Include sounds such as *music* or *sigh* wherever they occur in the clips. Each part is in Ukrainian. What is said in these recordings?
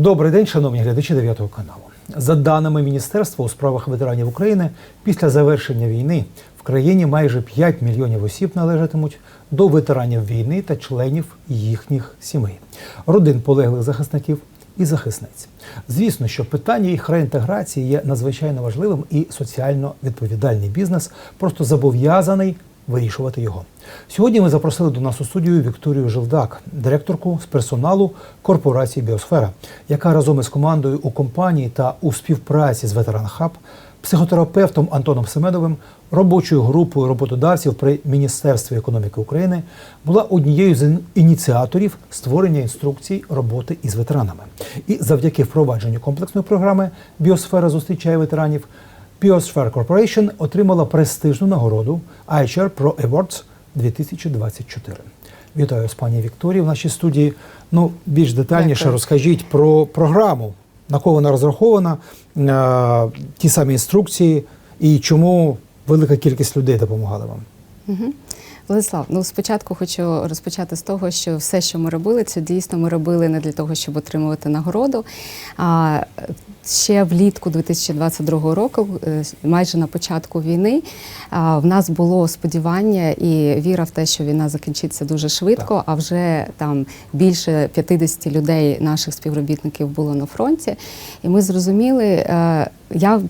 Добрий день, шановні глядачі 9 каналу. За даними Міністерства у справах ветеранів України, після завершення війни в країні майже 5 мільйонів осіб належатимуть до ветеранів війни та членів їхніх сімей, родин полеглих захисників і захисниць. Звісно, що питання їх реінтеграції є надзвичайно важливим, і соціально відповідальний бізнес просто зобов'язаний вирішувати його. Сьогодні ми запросили до нас у студію Вікторію Жилдак, директорку з персоналу корпорації Біосфера, яка разом із командою у компанії та у співпраці з Ветеран Хаб, психотерапевтом Антоном Семедовим, робочою групою роботодавців при Міністерстві економіки України була однією з ініціаторів створення інструкцій роботи із ветеранами. І завдяки впровадженню комплексної програми Біосфера зустрічає ветеранів. Biosphere Corporation отримала престижну нагороду iChar Pro Awards 2024. Вітаю з пані Вікторією в нашій студії. Ну, більш детальніше Дякую. розкажіть про програму, на кого вона розрахована, е, ті самі інструкції і чому велика кількість людей допомагала вам. Мгм. Владислав, ну спочатку хочу розпочати з того, що все, що ми робили, це дійсно ми робили не для того, щоб отримувати нагороду. А ще влітку 2022 року, е, майже на початку війни, в нас було сподівання і віра в те, що війна закінчиться дуже швидко. Так. А вже там більше 50 людей, наших співробітників, було на фронті. І ми зрозуміли, е, я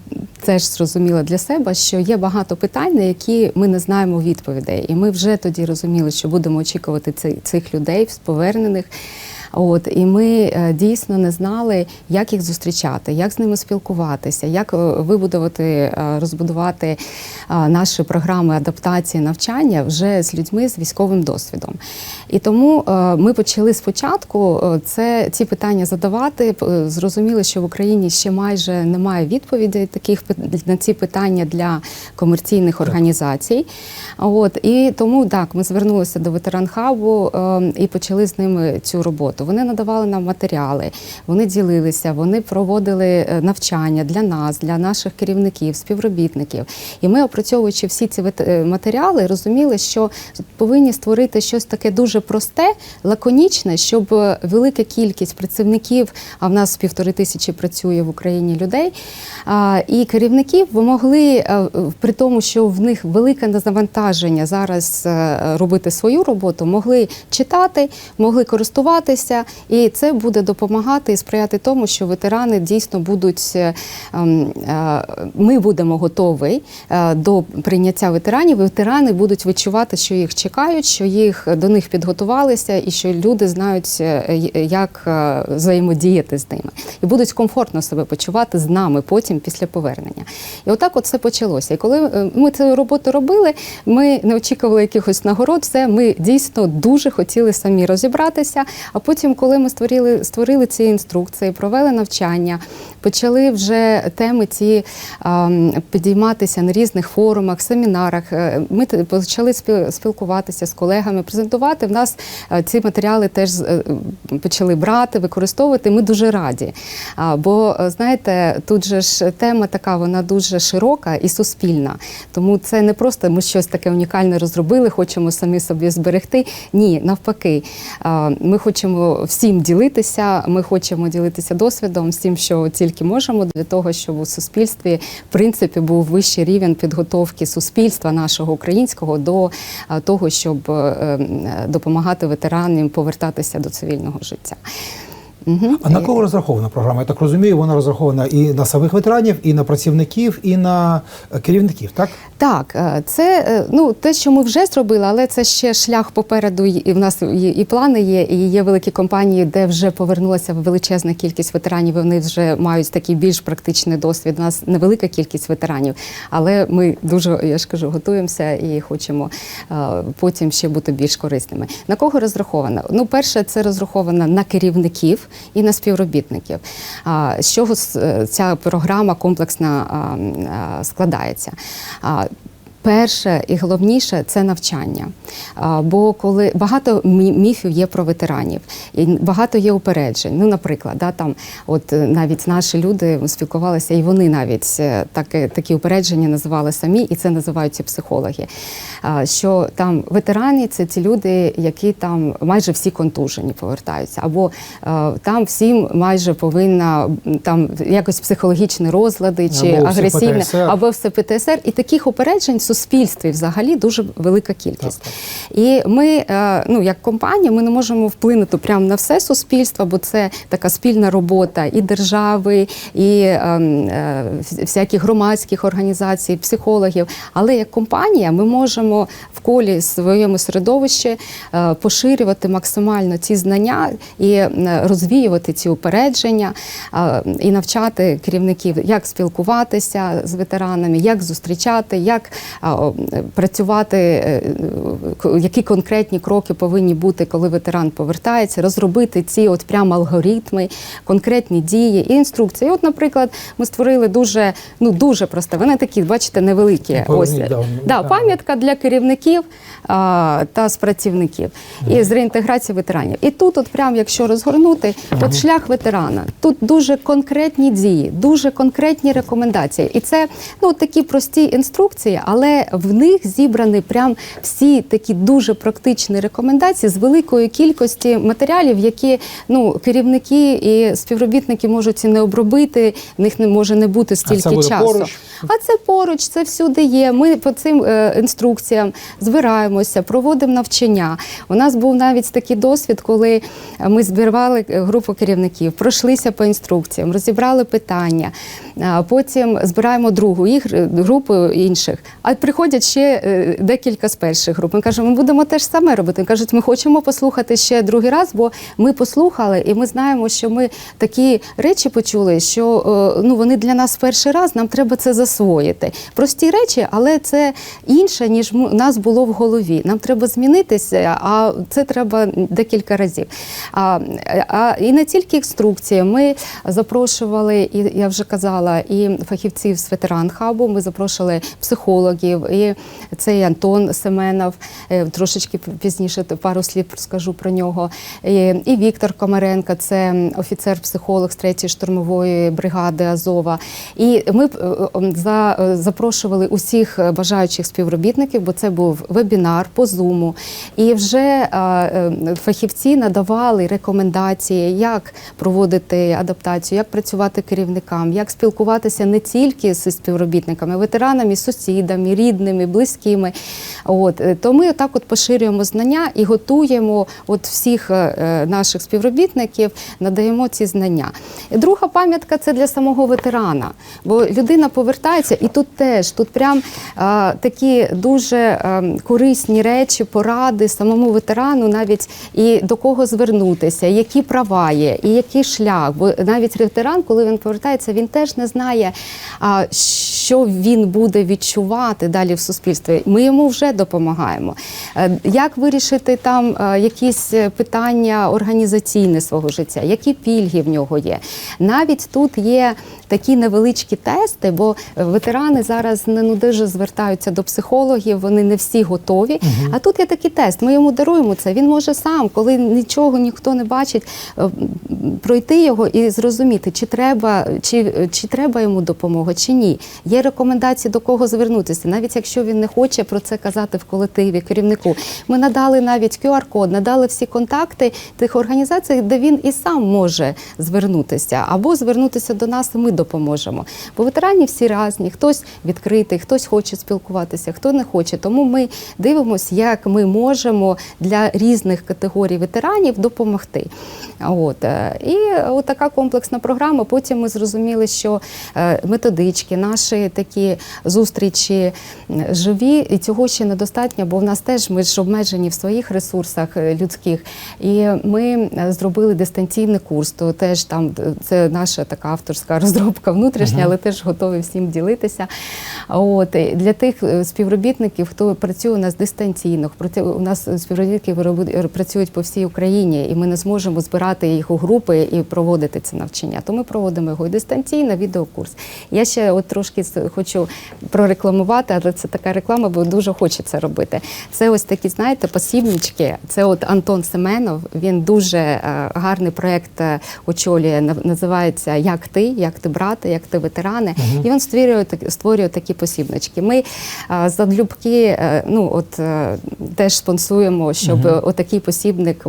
теж зрозуміла для себе, що є багато питань, на які ми не знаємо відповідей. І ми вже тоді розуміли, що будемо очікувати ци- цих людей повернених. От і ми е, дійсно не знали, як їх зустрічати, як з ними спілкуватися, як е, вибудувати, е, розбудувати наші програми адаптації навчання вже з людьми з військовим досвідом. І тому ми почали спочатку це ці питання задавати. Зрозуміли, що в Україні ще майже немає відповідей таких на ці питання для комерційних організацій. От і тому так ми звернулися до ветеранхабу е, і почали з ними цю роботу. Вони надавали нам матеріали, вони ділилися, вони проводили е, навчання для нас, для наших керівників, співробітників. І ми, опрацьовуючи всі ці е, матеріали, розуміли, що повинні створити щось таке дуже просте, лаконічне, щоб е, велика кількість працівників, а в нас півтори тисячі працює в Україні людей, і керівників могли при тому, що в них велике навантаження зараз робити свою роботу, могли читати, могли користуватися, і це буде допомагати і сприяти тому, що ветерани дійсно будуть. е, ем, е, Ми будемо готові е, до прийняття ветеранів. Ветерани будуть відчувати, що їх чекають, що їх до них підготувалися, і що люди знають, як взаємодіяти з ними, і будуть комфортно себе почувати з нами потім після повернення. І отак от все почалося. І коли ми цю роботу робили, ми не очікували якихось нагород. Все ми дійсно дуже хотіли самі розібратися. А потім, коли ми створили, створили ці інструкції, провели навчання, почали вже теми ці ем, підійматися на різних форумах, семінарах. Е, Ми почали спілкуватися з колегами, презентувати. В нас е, ці матеріали теж е, почали брати, використовувати. Ми дуже раді. Бо знаєте, тут же ж тема така, вона дуже широка і суспільна. Тому це не просто ми щось таке унікальне розробили, хочемо самі собі зберегти. Ні, навпаки, ми хочемо всім ділитися. Ми хочемо ділитися досвідом, всім, що тільки можемо, для того, щоб у суспільстві в принципі був вищий рівень підготовки суспільства нашого українського до того, щоб е, е, допомагати ветеранам повертатися до цивільного життя. А на кого розрахована програма? Я так розумію, вона розрахована і на самих ветеранів, і на працівників, і на е, керівників, так? Так, е, це е, ну те, що ми вже зробили, але це ще шлях попереду. І в нас і, плани є, і є великі компанії, де вже повернулася величезна кількість ветеранів. і Вони вже мають такий більш практичний досвід. У нас невелика кількість ветеранів, але ми дуже, я ж кажу, готуємося і хочемо е, потім ще бути більш корисними. На кого розраховано? Ну, перше, це розраховано на керівників і на співробітників. З чого е, ця програма комплексна складається? Перше і головніше це навчання. Бо коли багато міфів є про ветеранів, і багато є упереджень. Ну, наприклад, да, там, от е, навіть наші люди спілкувалися, і вони навіть е, таке, такі упередження називали самі, і це називають ці психологи. Що там ветерані це ті люди, які там майже всі контужені повертаються, або е, там всім майже повинна там якось психологічні розлади чи ПТСР. або все ПТСР. І таких упереджень суспільстві взагалі дуже велика кількість. Так, І ми, е, ну як компанія, ми не можемо вплинути прямо на все суспільство, бо це така спільна робота і держави, і е, е, всяких громадських організацій, психологів. Але як компанія ми можемо в колі своєму середовищі е, поширювати максимально ці знання і розвіювати ці упередження і навчати керівників, як спілкуватися з ветеранами, як зустрічати, як працювати, е, які конкретні кроки повинні бути, коли ветеран повертається, розробити ці от прямо алгоритми, конкретні дії і інструкції. От, наприклад, ми створили дуже ну дуже просте. Вони такі, бачите, невеликі. Ось да, да, да. пам'ятка для керівників а, та з працівників і з реінтеграції ветеранів. І тут, от прям, якщо розгорнути, от шлях ветерана. Тут дуже конкретні дії, дуже конкретні рекомендації. І це ну такі прості інструкції, але в них зібрані прям всі такі дуже практичні рекомендації з великої кількості матеріалів, які ну керівники і співробітники можуть і не обробити. В них не може не бути стільки буде часу. поруч? А це поруч, це всюди є. Ми по цим е, інструкціям збираємося, проводимо навчання. У нас був навіть такий досвід, коли ми збирали е, групу керівників, пройшлися по інструкціям, розібрали питання. а Потім збираємо другу їх е, групу інших. А приходять ще е, декілька з перших груп. Ми кажемо, ми будемо те ж саме робити. Кажуть, ми хочемо послухати ще другий раз, бо ми послухали, і ми знаємо, що ми такі речі почули, що е, ну вони для нас перший раз. Нам треба це засвоїти. Прості речі, але це інше ніж у нас було в голові. Нам треба змінитися, а це треба декілька разів. А, а і не тільки інструкції. Ми запрошували, і я вже казала, і фахівців з ветеран хабу. Ми запрошували психологів, і це і Антон Семенов. е, Трошечки пізніше пару слів скажу про нього. І, Віктор Комаренко, це офіцер-психолог з 3-ї штурмової бригади Азова. І ми е, е, за, запрошували усіх бажаючих співробітників, бо це був вебінар по зуму. І вже фахівці надавали рекомендації, як проводити адаптацію, як працювати керівникам, як спілкуватися не тільки з співробітниками, ветеранами, сусідами, рідними, близькими. От е, то ми отак от поширюємо знання і готуємо от всіх е, е, наших співробітників, надаємо ці знання. Друга пам'ятка це для самого ветерана, бо людина повертається, і тут теж тут прям е, такі дуже е, корисні речі, поради самому ветерану, навіть і до кого звернутися, які права є, і який шлях. Бо навіть ветеран, коли він повертається, він теж не знає, а, що він буде відчувати далі в суспільстві. Ми йому вже допомагаємо. Е, Як вирішити там е, якісь питання організаційне свого життя, які пільги в нього є. Навіть тут є такі невеличкі тести, бо ветерани зараз не ну, дуже звертаються до психологів, вони не всі готові. А тут є такий тест. Ми йому даруємо це. Він може сам, коли нічого ніхто не бачить, е, пройти його і зрозуміти, чи треба, чи, чи треба йому допомога, чи ні. Є рекомендації до кого звернутися, навіть якщо він не хоче про це казати в колективі керівнику. Ми надали навіть QR-код, надали всі контакти тих організацій, де він і сам може звернутися, або звернутися до нас, ми допоможемо. Бо ветерані всі різні, хтось відкритий, хтось хоче спілкуватися, хто не хоче. Тому ми дивимося, як ми можемо для різних категорій ветеранів допомогти. От е, і така комплексна програма. Потім ми зрозуміли, що е, методички, наші такі зустрічі живі, і цього ще недостатньо, бо в нас теж ми ж обмежені в своїх ресурсах е, людських. І ми е, зробили дистанційний курс. То теж там е, це наша така авторська *laughs* розробка внутрішня, але теж готові всім ділитися. От для тих співробітників, хто працює у нас дистанційно, у нас співробітники працюють по всій Україні, і ми не зможемо збирати їх у групи і проводити це навчання. То ми проводимо його і дистанційно, відеокурс. Я ще от трошки хочу прорекламувати. але це така реклама, бо дуже хоче це робити. Це ось такі, знаєте, посібнички. Це от Антон Семенов. Він дуже е, гарний проєкт е, очолює. Називається Як ти, як ти брати, як ти ветерани. І він створює створює такі посібнички. Ми е, задлюбки, ну от теж спонсуємо, щоб отакий посібник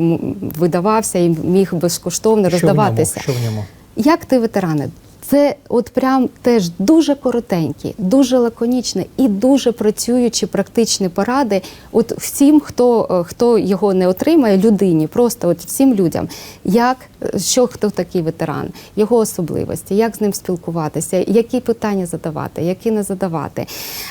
видавався і міг безкоштовно Що в ньому? роздаватися. Що в ньому? Як ти ветерани? Це от прям теж дуже коротенькі, дуже лаконічні і дуже працюючі практичні поради. От всім, хто, е, хто його не отримає, людині, просто от всім людям, як е, що хто такий ветеран, його особливості, як з ним спілкуватися, які питання задавати, які не задавати,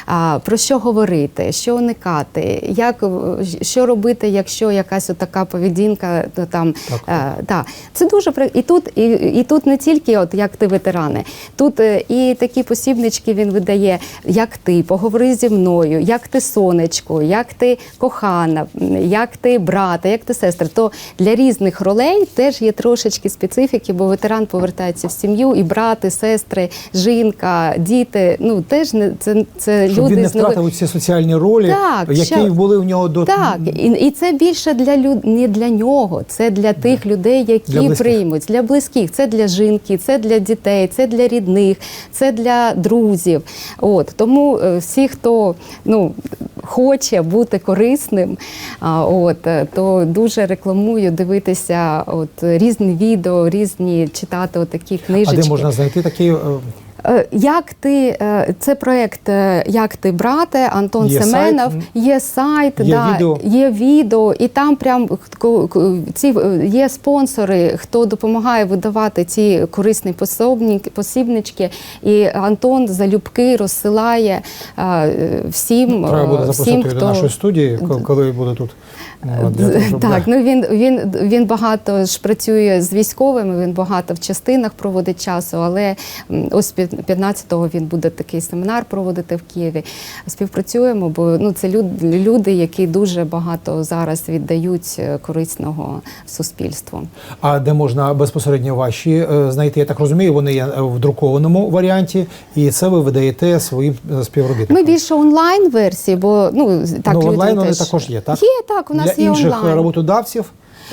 а, про що говорити, що уникати, як е, що робити, якщо якась така поведінка то там Так. е, так, це дуже і тут, і, і тут не тільки от як ти ветерани, тут е, і такі посібнички він видає, як ти, поговори зі мною, як ти сонечко, як ти кохана, як ти брата, як ти сестра. То для різних ролей теж є трошечки специфіки, бо ветеран повертається в сім'ю, і брати, сестри, жінка, діти. Ну теж не це, це Щоб люди він не втратив ці соціальні ролі, Так, які що- були в нього до так, і, і це більше для люд не для нього, це для тих людей, які близьких. приймуть для близьких. Це для жінки, це для дітей, це для рідних, це для друзів. От тому е, всі, хто ну хоче бути корисним, а, от е, то дуже рекламую дивитися от різні відео, різні читати отакі а книжечки. де можна знайти такі Е, Як ти е, це проект е, Як ти брате Антон Є Семенов, сайт, є сайт, Є да, відео. є відео, і там прям ці е, є спонсори, хто допомагає видавати ці корисні посібнички. І Антон залюбки розсилає е, всім, треба буде е, запросити всім, до нашої студії, коли буде тут. Ну, так, ну він, він, він багато ж працює з військовими, він багато в частинах проводить часу, але ось під- 15-го він буде такий семінар проводити в Києві. Співпрацюємо, бо ну, це люд- люди, які дуже багато зараз віддають е, корисного суспільству. А де можна безпосередньо ваші е, знайти? Я так розумію, вони є е, в друкованому варіанті, і це ви видаєте своїм співробітникам. Ми більше онлайн версії, бо ну так Ну, онлайн вони теж... також є, так? Є так. У нас Для інших онлайн. роботодавців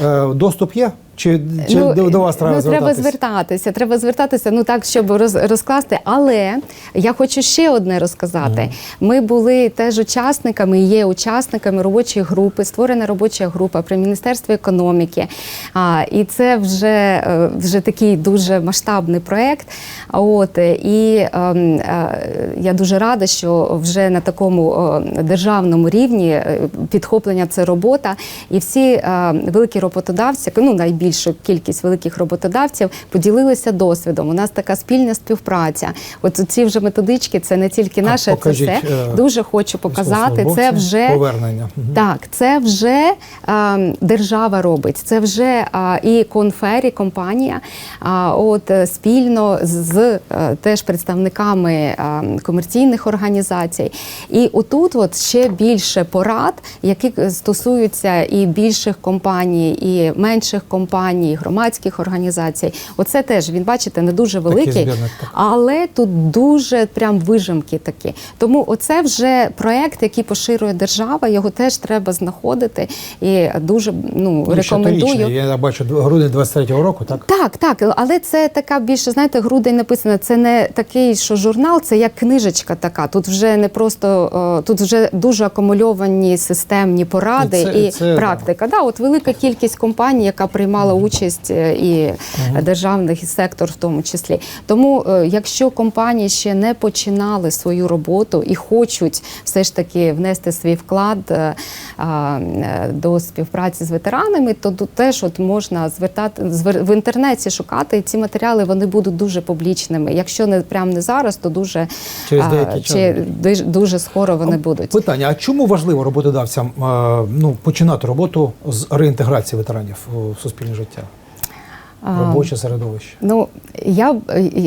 е, доступ є? Чи, чи ну, до, до вас треба ну, треба звертатися. Треба звертатися, ну так, щоб роз, розкласти. Але я хочу ще одне розказати. Ми були теж учасниками, є учасниками робочої групи, створена робоча група при міністерстві економіки. А, і це вже, е, вже такий дуже масштабний проєкт. От і ем, е, я дуже рада, що вже на такому е, державному рівні е, підхоплення це робота, і всі е, великі роботодавці, ну найбільшу кількість великих роботодавців поділилися досвідом. У нас така спільна співпраця. От ці вже методички, це не тільки А, наше, це все. е, Дуже хочу показати. Це вже повернення. Так, це вже е, держава робить. Це вже е, і конфері, компанія, а, от е, спільно з е, теж представниками е, комерційних організацій. І отут от ще більше порад, які стосуються і більших компаній, і менших компаній, і громадських організацій. Оце теж він бачите не дуже великий, але тут дуже прям вижимки такі. Тому оце вже проект, який поширює держава. Його теж треба знаходити і дуже ну Ну, рекомендую. щорічний, Я бачу грудень 23-го року, так? Так, так, але це така більше, знаєте, грудень написано. Це не такий, що журнал, це як книжечка така. Тут вже не просто е, тут вже дуже акумульовані системні поради І і, це- це, практика. Да, от велика кількість компаній, яка приймала участь, е, і сектор в тому числі. Тому, е, якщо компанії ще не починали свою роботу і хочуть все ж таки внести свій вклад е, а, до співпраці з ветеранами, то тут теж от можна звертати звер- в інтернеті шукати і ці матеріали. Вони будуть дуже публічними. Якщо не прямо не зараз, то дуже Через а, чи дуже- дуже скоро вони будуть. Питання: а чому важливо роботодавцям ну, починати роботу з реінтеграції ветеранів у суспільне життя? А, Робоче середовище? Ну я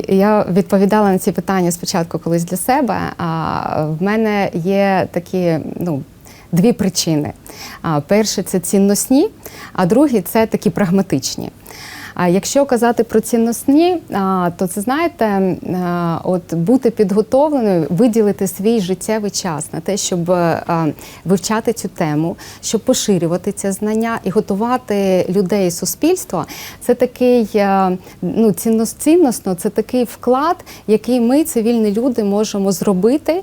я відповідала на ці питання спочатку колись для себе. А в мене є такі ну. Дві причини. Перше це цінностні, а другі це такі прагматичні. А якщо казати про цінностні, то це знаєте, от бути підготовленою, виділити свій життєвий час на те, щоб вивчати цю тему, щоб поширювати це знання і готувати людей і суспільство. Це такий а, ну, ціннос- цінносно, це такий вклад, який ми, цивільні люди, можемо зробити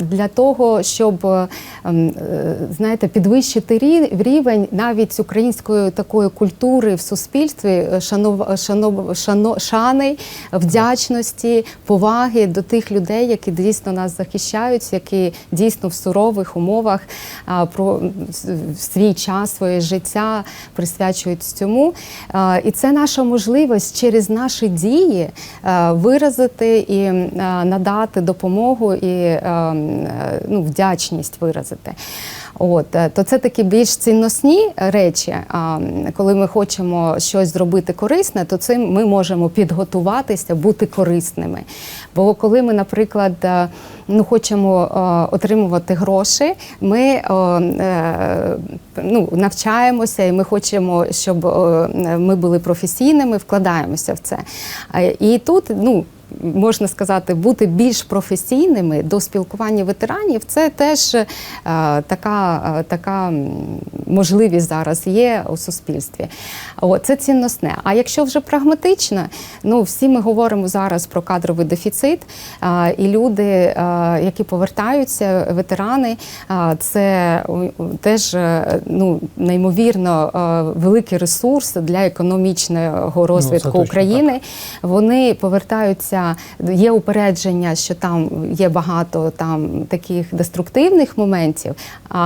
для того, щоб е, е, знаєте, підвищити рівень навіть української такої культури в суспільстві, шанов, шанов, шано, шани, вдячності, поваги до тих людей, які дійсно нас захищають, які дійсно в сурових умовах про свій час, своє життя присвячують цьому. І це наша можливість через наші дії виразити і надати допомогу і е, е, ну, вдячність виразити. От, е, то це такі більш цінностні речі. Коли ми хочемо щось зробити корисне, то цим ми можемо підготуватися, бути корисними. Бо коли ми, наприклад, е, ну, хочемо е, отримувати гроші, ми е, ну, навчаємося і ми хочемо, щоб ми були професійними, вкладаємося в це. І тут, ну. Можна сказати, бути більш професійними до спілкування ветеранів це теж е, така, е, така можливість зараз є у суспільстві. О, це цінностне. А якщо вже прагматично, ну всі ми говоримо зараз про кадровий дефіцит, і люди, е, які повертаються, ветерани, це теж ну, неймовірно великий ресурс для економічного розвитку точно України. Вони повертаються, є упередження, що там є багато там таких деструктивних моментів.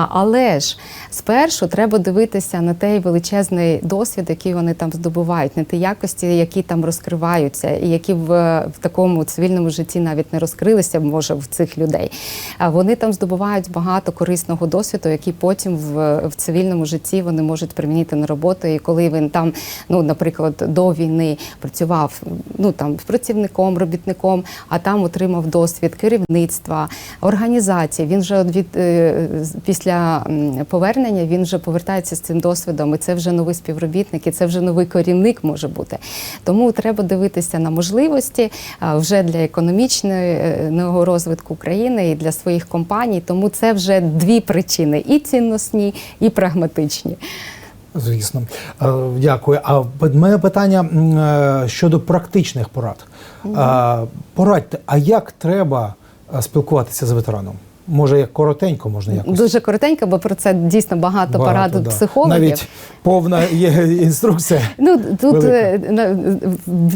Але ж спершу треба дивитися на той величезний досвід, який вони там здобувають, на ті якості, які там розкриваються, і які в, в такому цивільному житті навіть не розкрилися, може, в цих людей. Вони там здобувають багато корисного досвіду, який потім в, в цивільному житті вони можуть примінити на роботу. І коли він там, ну, наприклад, до війни працював ну там працівником, робітником, а там отримав досвід керівництва, організації. Він вже від е, після повернення він вже повертається з цим досвідом, і це вже новий співробітник, і це вже новий керівник може бути. Тому треба дивитися на можливості вже для економічного розвитку України і для своїх компаній. Тому це вже дві причини: і цінностні, і прагматичні. Звісно, Е, дякую. А мене питання е, щодо практичних порад. Е, Порадьте, а як треба спілкуватися з ветераном? Може, як коротенько можна якось? Дуже коротенько, бо про це дійсно багато, Багато, порад да. психологів. Навіть повна є інструкція. *laughs* Ну тут Велика. е,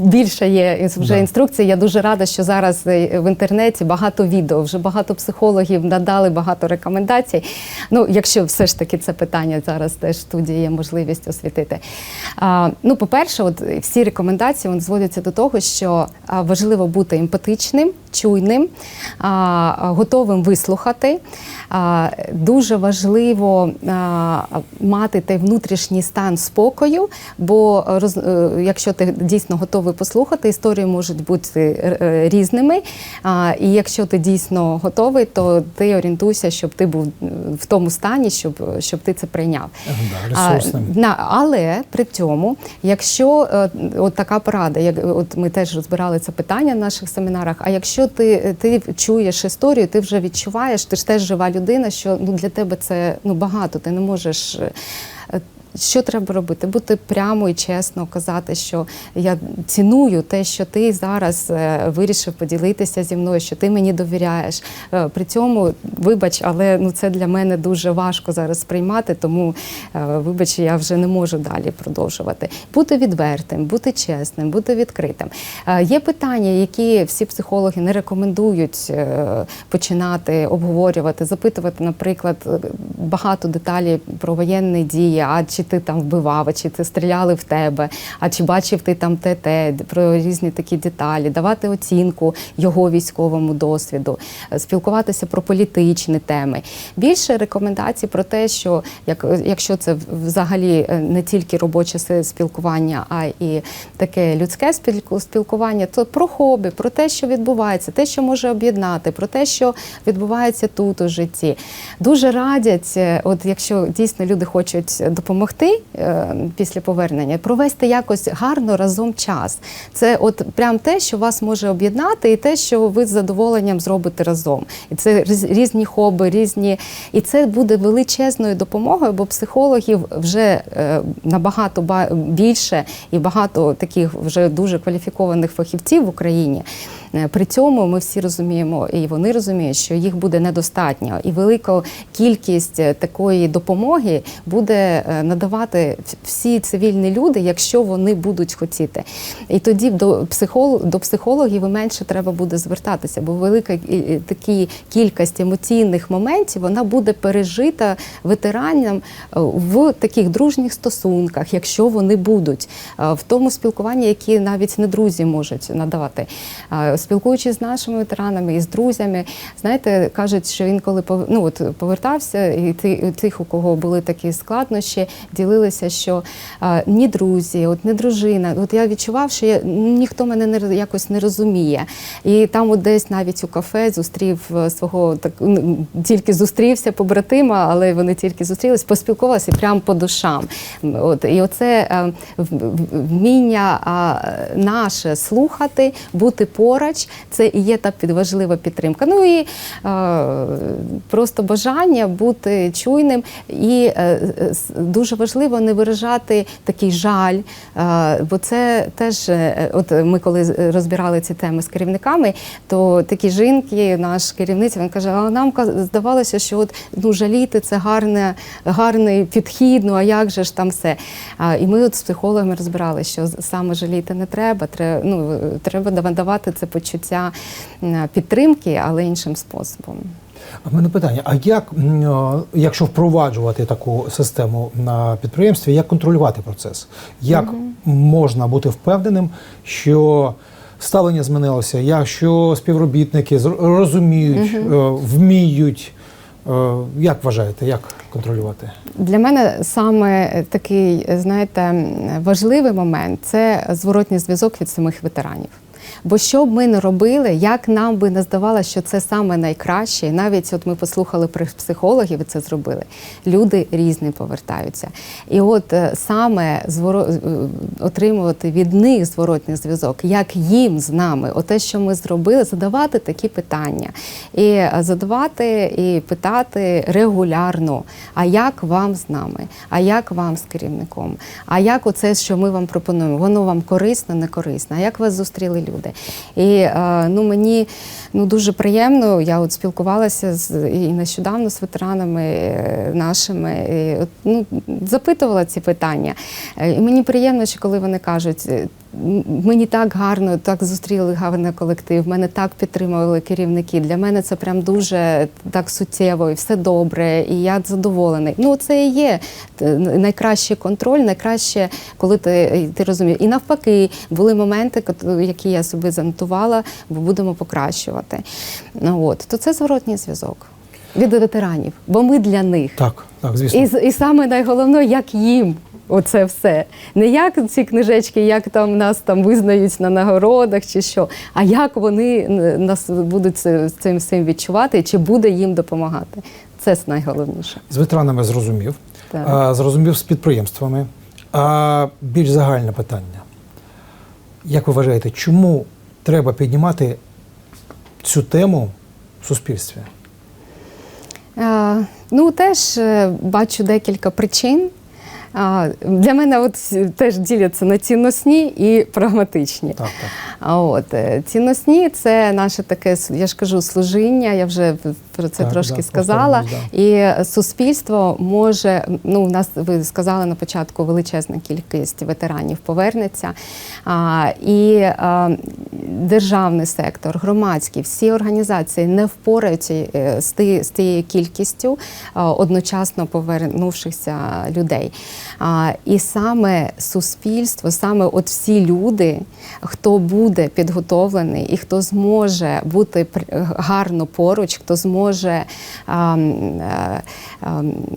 більше є вже Да. інструкцій. Я дуже рада, що зараз е, в інтернеті багато відео, вже багато психологів надали багато рекомендацій. Ну, якщо все ж таки це питання зараз теж в студії є можливість освітити. А, ну, по-перше, от всі рекомендації вони зводяться до того, що важливо бути емпатичним, чуйним, а, готовим вислухати. А, Дуже важливо мати той внутрішній стан спокою, бо е, якщо ти дійсно готовий послухати, історії можуть бути е, е, різними. І якщо ти дійсно готовий, то ти орієнтуйся, щоб ти був в тому стані, щоб, щоб ти це прийняв. Да, ресурсним. але при цьому, якщо е, от така порада, як от ми теж розбирали це питання на наших семінарах. А якщо ти, ти чуєш історію, ти вже відчуваєш, ти ж теж жива людина, що ну для тебе це ну багато, ти не можеш. Що треба робити? Бути прямо і чесно казати, що я ціную те, що ти зараз е, вирішив поділитися зі мною, що ти мені довіряєш. Е, При цьому, вибач, але ну це для мене дуже важко зараз сприймати, тому е, вибач, я вже не можу далі продовжувати. Бути відвертим, бути чесним, бути відкритим. Є питання, які всі психологи не рекомендують починати обговорювати, запитувати, наприклад, багато деталей про воєнні дії, а чи ти там вбивав, чи ти стріляли в тебе, а чи бачив ти там те, те, про різні такі деталі, давати оцінку його військовому досвіду, спілкуватися про політичні теми. Більше рекомендацій про те, що як, якщо це взагалі е, не тільки робоче спілкування, а і таке людське спілкування, то про хобі, про те, що відбувається, те, що може об'єднати, про те, що відбувається тут у житті. Дуже радять, е, от якщо дійсно люди хочуть допомогти. Допомогти е, після повернення, провести якось гарно разом час. Це от прям те, що вас може об'єднати, і те, що ви з задоволенням зробите разом. І це різні хоби, різні. І це буде величезною допомогою, бо психологів вже е, набагато більше і багато таких вже дуже кваліфікованих фахівців в Україні. Е, При цьому ми всі розуміємо, і вони розуміють, що їх буде недостатньо, і велика кількість е, такої допомоги буде е, надавати всі цивільні люди, якщо вони будуть хотіти. І тоді до психолог, до психологів менше треба буде звертатися, бо велика такі кількість емоційних моментів вона буде пережита ветеранам в таких дружніх стосунках, якщо вони будуть в тому спілкуванні, які навіть не друзі можуть надавати. Спілкуючись з нашими ветеранами і з друзями, знаєте, кажуть, що він коли ну, от повертався, і тих, у кого були такі складнощі, ділилися, що е, ні друзі, от не дружина. От я відчував, що я, ніхто мене не якось не розуміє. І там, от десь навіть у кафе зустрів е, свого так тільки зустрівся побратима, але вони тільки зустрілись, поспілкувалися прямо по душам. От і оце е, вміння а, наше слухати, бути поруч, це і є та підважлива підтримка. Ну і е, просто бажання бути чуйним. І е, дуже важливо не виражати такий жаль, е, бо це теж, е, от ми коли розбирали ці теми з керівниками, то такі жінки, наш керівниця, він каже: а нам здавалося, що от ну жаліти це гарне, гарний підхід, ну а як же ж там все? І ми от з психологами розбирали, що саме жаліти не треба. Треба, ну, треба давати це почуття підтримки, але іншим способом. А в мене питання: а як, якщо впроваджувати таку систему на підприємстві, як контролювати процес? Як можна бути впевненим, що ставлення змінилося, якщо співробітники розуміють, е, вміють? Як вважаєте, як контролювати? Для мене саме такий, знаєте, важливий момент це зворотній зв'язок від самих ветеранів. Бо що б ми не робили, як нам би не здавалося, що це саме найкраще, і навіть от ми послухали психологів, і це зробили. Люди різні повертаються. І от е, саме зворо... е, отримувати від них зворотний зв'язок, як їм з нами, оте, що ми зробили, задавати такі питання. І е, задавати і питати регулярно, а як вам з нами, а як вам з керівником, а як оце, що ми вам пропонуємо, воно вам корисно, не корисно, а як вас зустріли люди. І е, ну, мені ну, дуже приємно, я от спілкувалася з, і нещодавно з ветеранами е, нашими, і, от, ну, запитувала ці питання. Е, І мені приємно, що коли вони кажуть, е, мені так гарно, так зустріли гарний колектив, мене так підтримували керівники. Для мене це прям дуже так суттєво, і все добре, і я задоволений. Ну, це і є найкращий контроль, найкраще, коли ти, ти розумієш. І навпаки, були моменти, які я собі занотувала, бо будемо покращувати. Ну, от, то це зворотній зв'язок від ветеранів, бо ми для них. Так, так, звісно. І, і саме найголовніше, як їм оце все. Не як ці книжечки, як там нас там визнають на нагородах чи що, а як вони нас будуть цим всім відчувати, чи буде їм допомагати. Це найголовніше. З ветеранами зрозумів, Так. а, зрозумів з підприємствами. А більш загальне питання. Як ви вважаєте, чому треба піднімати цю тему в суспільстві? Е, Ну, теж е, бачу декілька причин. Для мене от теж діляться на цінностні і прагматичні. Так, так. А от е, цінностні це наше таке, я ж кажу, служіння. Я вже про це Так, трошки да, сказала. І суспільство може, ну у нас ви сказали на початку, величезна кількість ветеранів повернеться. А, і а, державний сектор, громадські, всі організації не впораються е, з, ти, з тією кількістю а, одночасно повернувшихся людей. А, і саме суспільство, саме от всі люди, хто буде підготовлений і хто зможе бути гарно поруч, хто зможе а, м, е,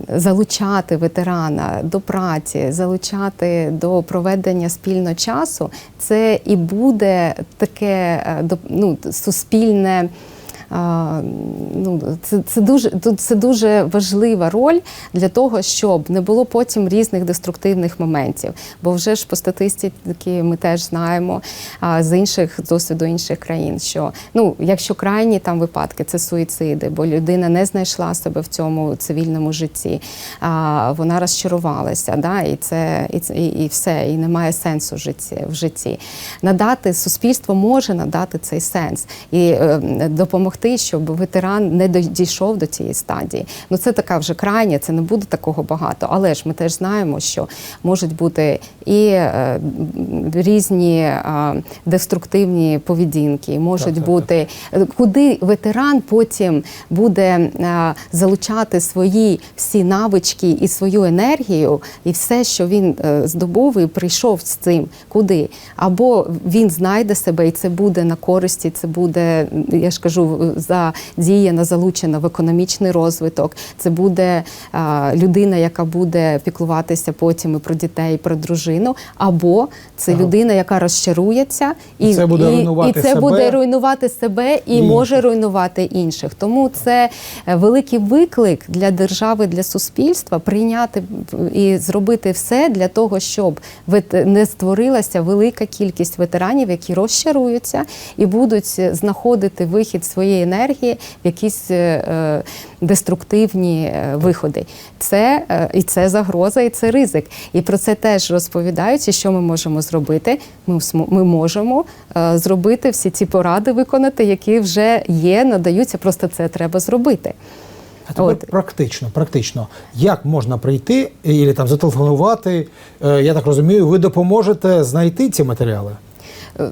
залучати ветерана до праці, залучати до проведення спільно часу, це і буде таке е, ну, суспільне. Ну, це, це, дуже, це дуже важлива роль для того, щоб не було потім різних деструктивних моментів. Бо вже ж по статистиці ми теж знаємо з інших досвіду інших країн, що ну, якщо крайні там випадки, це суїциди, бо людина не знайшла себе в цьому цивільному житті, вона розчарувалася, да, і це і, і, все, і немає сенсу в житті. Надати суспільство може надати цей сенс і е, допомогти, щоб ветеран не дійшов до цієї стадії. Ну це така вже крайня, це не буде такого багато. Але ж ми теж знаємо, що можуть бути і е, різні е, деструктивні поведінки, можуть Так, так, бути куди ветеран потім буде е, залучати свої всі навички і свою енергію, і все, що він е, здобув і прийшов з цим, куди або він знайде себе, і це буде на користі, це буде, я ж кажу, задіяна, залучена в економічний розвиток. Це буде людина, яка буде піклуватися потім і про дітей, і про дружину, або це Ага. людина, яка розчарується, І це буде руйнувати і це себе. буде руйнувати себе і, І може руйнувати інших. Тому це е, великий виклик для держави, для суспільства прийняти і зробити все для того, щоб не створилася велика кількість ветеранів, які розчаруються і будуть е, знаходити вихід своєї енергії в якісь е, е, деструктивні е, виходи. Це і це загроза, і це ризик. І про це теж розповідають, і що ми можемо зробити. Ми, ми можемо зробити всі ці поради, виконати, які вже є, надаються. Просто це треба зробити. А тепер От. практично, практично, як можна прийти і там зателефонувати? Е, Я так розумію, ви допоможете знайти ці матеріали. Е,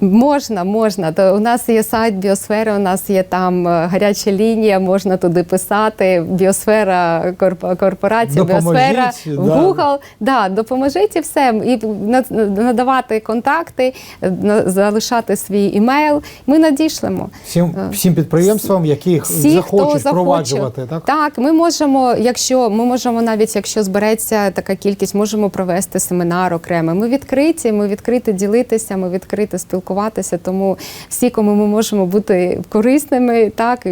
Можна, можна. То у нас є сайт Біосфера, у нас є там е, гаряча лінія, можна туди писати. Біосфера корп- корпорація, Допоможіть, біосфера да. Google. Да, допоможіть і все. І надавати контакти, е, залишати свій імейл. Ми надішлемо. Всім, всім підприємствам, яких Всі, захочуть впроваджувати, так? так, ми можемо, якщо ми можемо навіть, якщо збереться така кількість, можемо провести семінар окремо. Ми відкриті, ми відкриті ділитися, ми відкриті спілкуватися. Тому всі, кому ми можемо бути корисними, так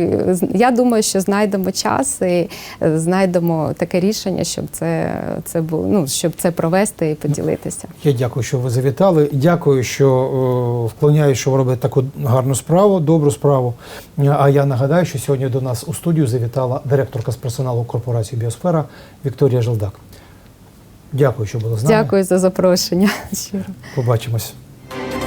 я думаю, що знайдемо час і е, знайдемо таке рішення, щоб це, це було ну щоб це провести і поділитися. Я дякую, що ви завітали. Дякую, що е, вклоняю, що ви робите таку гарну справу, добру справу. А я нагадаю, що сьогодні до нас у студію завітала директорка з персоналу корпорації Біосфера Вікторія Желдак. Дякую, що були з нами. Дякую за запрошення. *laughs* Побачимось. Thank you.